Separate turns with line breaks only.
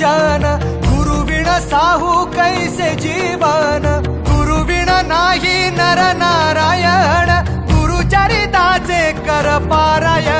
ज्ञान गुरुविण साहू कैसे जीवन? गुरुविण नाही नर नारायण गुरु चरिताचे कर पारायण.